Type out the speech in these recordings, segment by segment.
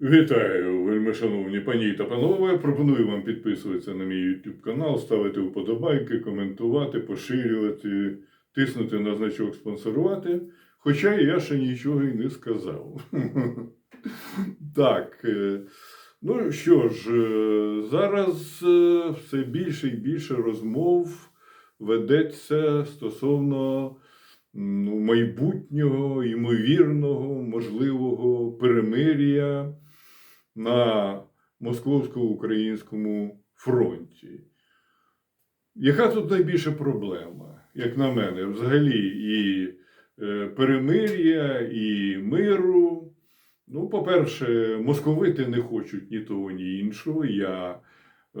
Вітаю, вельми шановні пані та панове. Пропоную вам підписуватися на мій YouTube канал, ставити вподобайки, коментувати, поширювати, тиснути на значок спонсорувати. Хоча я ще нічого і не сказав. Так. е, Ну що ж, е, зараз е, все більше і більше розмов ведеться стосовно ну, майбутнього, ймовірного, можливого перемир'я на московсько-українському фронті. Яка тут найбільша проблема, як на мене, взагалі і е, перемир'я, і миру. Ну, по-перше, московити не хочуть ні того, ні іншого. Я е,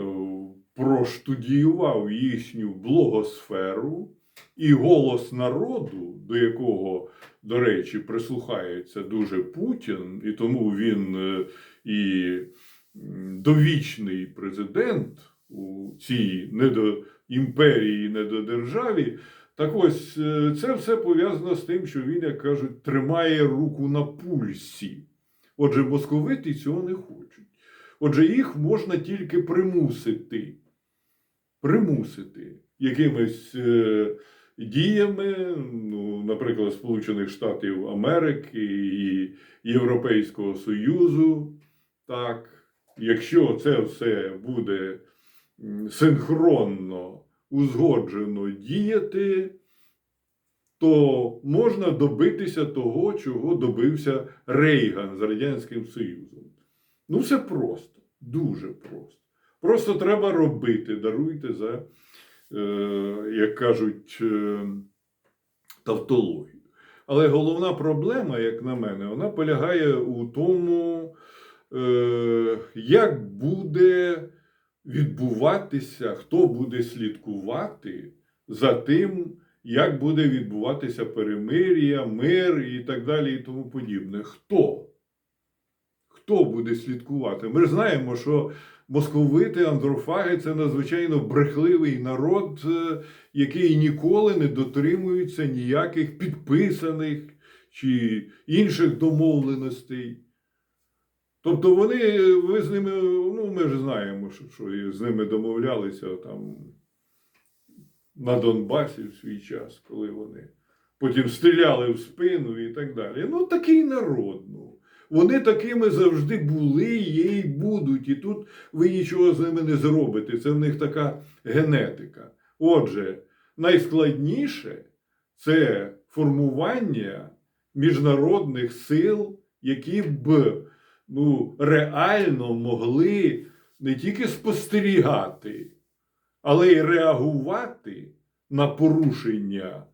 проштудіював їхню блогосферу і голос народу, до якого, до речі, прислухається дуже Путін, і тому він е, і довічний президент у цій недо імперії, недодержаві. Так ось е, це все пов'язано з тим, що він, як кажуть, тримає руку на пульсі. Отже, московити цього не хочуть. Отже, їх можна тільки примусити. Примусити якимись е, діями, ну, наприклад, Сполучених Штатів Америки і Європейського Союзу. Так, якщо це все буде синхронно, узгоджено діяти, то можна добитися того, чого добився Рейган з Радянським Союзом. Ну, все просто, дуже просто. Просто треба робити, даруйте за, е, як кажуть, е, тавтологію. Але головна проблема, як на мене, вона полягає у тому, як буде відбуватися, хто буде слідкувати за тим, як буде відбуватися перемир'я, мир і так далі, і тому подібне. Хто? Хто буде слідкувати? Ми знаємо, що московити, андрофаги це надзвичайно брехливий народ, е, який ніколи не дотримується ніяких підписаних чи інших домовленостей. Тобто вони, ви з ними, ну ми ж знаємо, що, що з ними домовлялися там на Донбасі в свій час, коли вони потім стріляли в спину і так далі. Ну, такий народ. Ну. Вони такими завжди були, є і будуть. І тут ви нічого з ними не зробите. Це в них така генетика. Отже, найскладніше це формування міжнародних сил, які б ну, реально могли не тільки спостерігати, але й реагувати на порушення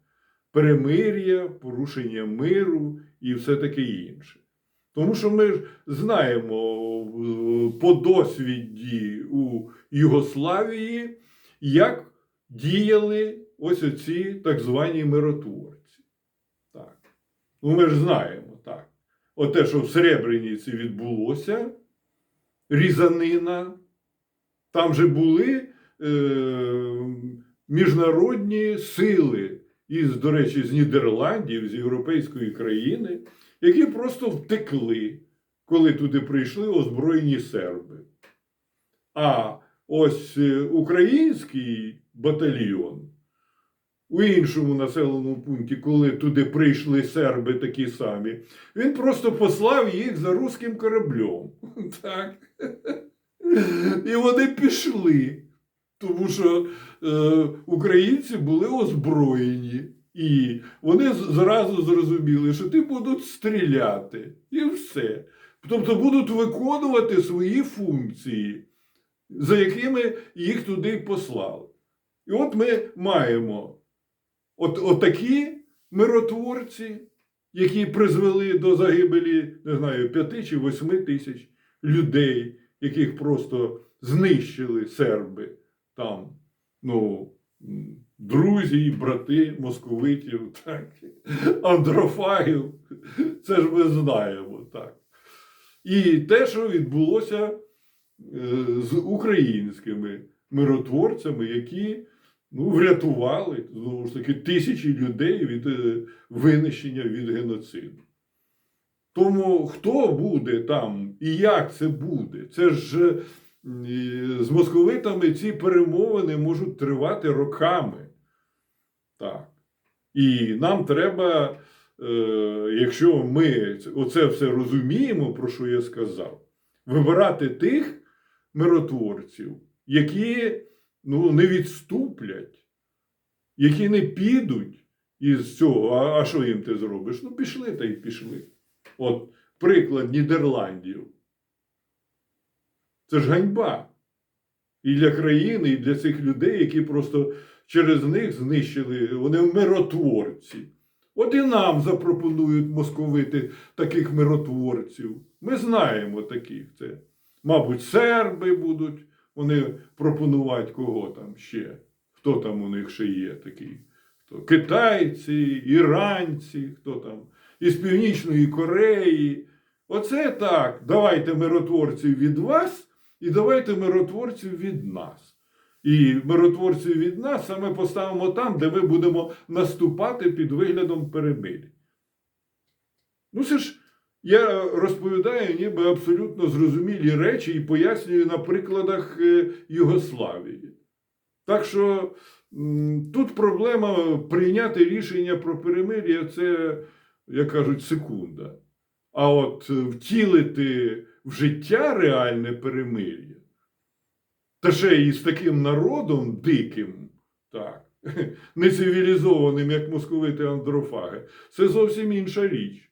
перемир'я, порушення миру і все таке інше. Тому що ми ж знаємо по досвіді у Югославії, як діяли ось оці так звані миротворці. Так. Ну, ми ж знаємо. Оте, що в Сребрениці відбулося, різанина, там же були е, міжнародні сили із, до речі, з Нідерландів, з європейської країни, які просто втекли, коли туди прийшли озброєні серби. А ось е, український батальйон у іншому населеному пункті, коли туди прийшли серби такі самі, він просто послав їх за руським кораблем. Так. І вони пішли. Тому що е, українці були озброєні, і вони зразу зрозуміли, що ти будуть стріляти, і все. Тобто будуть виконувати свої функції, за якими їх туди послали. І от ми маємо от, отакі миротворці, які призвели до загибелі, не знаю, п'яти чи восьми тисяч людей, яких просто знищили серби там, ну, друзі і брати московитів, так, андрофагів. Це ж ми знаємо, так. І те, що відбулося е, з українськими миротворцями, які ну, врятували знову ж таки тисячі людей від е, винищення від геноциду. Тому хто буде там і як це буде? Це ж е, з московитами ці перемовини можуть тривати роками. Так. І нам треба, е, якщо ми оце все розуміємо, про що я сказав, вибирати тих миротворців, які ну, не відступлять, які не підуть із цього. А, а що їм ти зробиш? Ну, пішли та й пішли. От приклад Нідерландів. Це ж ганьба. І для країни, і для цих людей, які просто через них знищили, вони миротворці. От і нам запропонують московити таких миротворців. Ми знаємо таких. Це, мабуть, серби будуть вони пропонувати кого там ще. Хто там у них ще є такий? Хто? Китайці, іранці, хто там, із Північної Кореї. Оце так. Давайте миротворців від вас і давайте миротворців від нас. І миротворців від нас саме поставимо там, де ми будемо наступати під виглядом перемир'я. Ну, це ж я розповідаю ніби абсолютно зрозумілі речі і пояснюю на прикладах е, Югославії. Так що тут проблема прийняти рішення про перемир'я це, як кажуть, секунда. А от е, втілити в життя реальне перемир'я, та ще і з таким народом диким, так, нецивілізованим, як московити андрофаги, це зовсім інша річ.